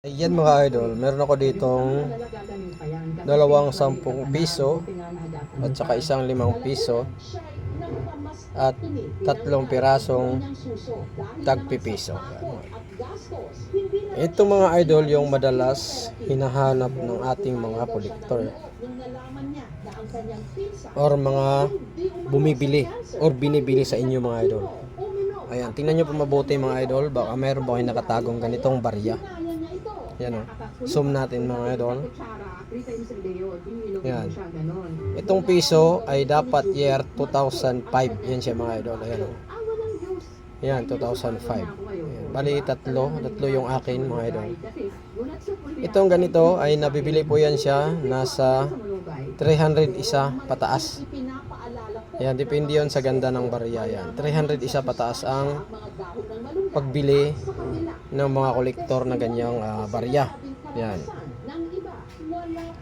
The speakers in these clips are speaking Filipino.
Ayan mga idol, meron ako ditong dalawang sampung piso at saka isang limang piso at tatlong pirasong tagpipiso. Ito mga idol yung madalas hinahanap ng ating mga kolektor or mga bumibili or binibili sa inyo mga idol. Ayan, tingnan nyo po mabuti mga idol, baka meron ba kayo nakatagong ganitong barya. Yan o. Zoom natin mga idol. Yan. Itong piso ay dapat year 2005. Yan siya mga idol. Ayan o. Yan, 2005. Ayan. Bali, tatlo. Tatlo yung akin mga idol. Itong ganito ay nabibili po yan siya nasa 300 isa pataas. Yan, depende yon sa ganda ng barya yan. 300 isa pataas ang pagbili ng mga kolektor na ganyang ah, barya. Yan.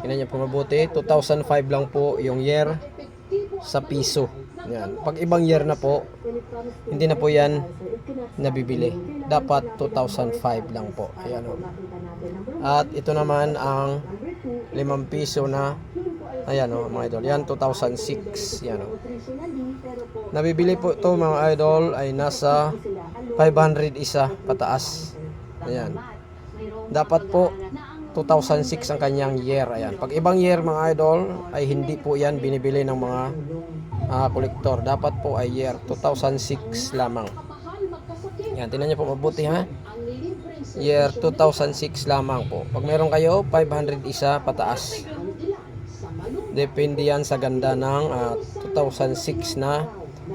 Tingnan niyo po mabuti. 2005 lang po yung year sa piso. Yan. Pag ibang year na po, hindi na po yan nabibili. Dapat 2005 lang po. Ayan o. At ito naman ang 5 piso na Ayan o mga idol. Yan 2006. Yan o. Nabibili po ito mga idol ay nasa 500 isa pataas. Ayan. Dapat po 2006 ang kanyang year. Ayan. Pag ibang year mga idol ay hindi po yan binibili ng mga ah, kolektor. Dapat po ay year 2006 lamang. Yan. Tingnan niyo po mabuti ha. Year 2006 lamang po. Pag meron kayo 500 isa pataas. Depende yan sa ganda ng ah, 2006 na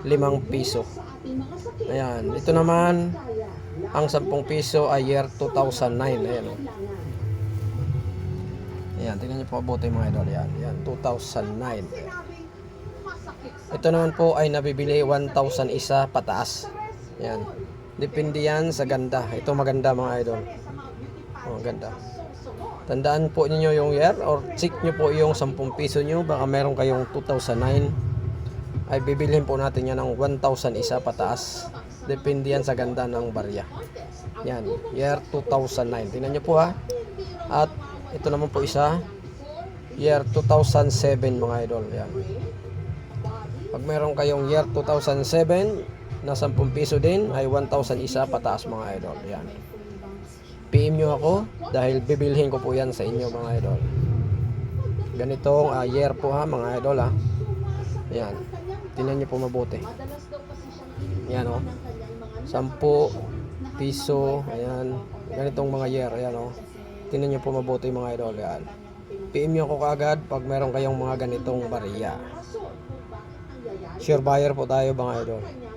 5 piso. Ayan. Ito naman, ang 10 piso ay year 2009. Ayan o. Ayan, tingnan niyo po mabuti mga idol. Ayan, ayan 2009. Ito naman po ay nabibili 1,000 isa pataas. Ayan. Depende yan sa ganda. Ito maganda mga idol. Oh, ganda. Tandaan po ninyo yung year or check nyo po yung 10 piso nyo. Baka meron kayong 2009 ay bibilhin po natin yan ng 1,000 isa pataas. Depende yan sa ganda ng barya. Yan, year 2009. Tingnan nyo po ha. At ito naman po isa, year 2007 mga idol. Yan. Pag meron kayong year 2007 na 10 piso din ay 1,000 isa pataas mga idol. Yan. PM nyo ako dahil bibilhin ko po yan sa inyo mga idol. Ganitong ah, year po ha mga idol ha. Yan. Tingnan nyo po mabuti. Yan o. 10 piso. Ayan. Ganitong mga year. Ayan o. Tingnan nyo po mabuti mga idol. Yan. PM nyo ako kaagad pag meron kayong mga ganitong bariya. Sure buyer po tayo mga idol.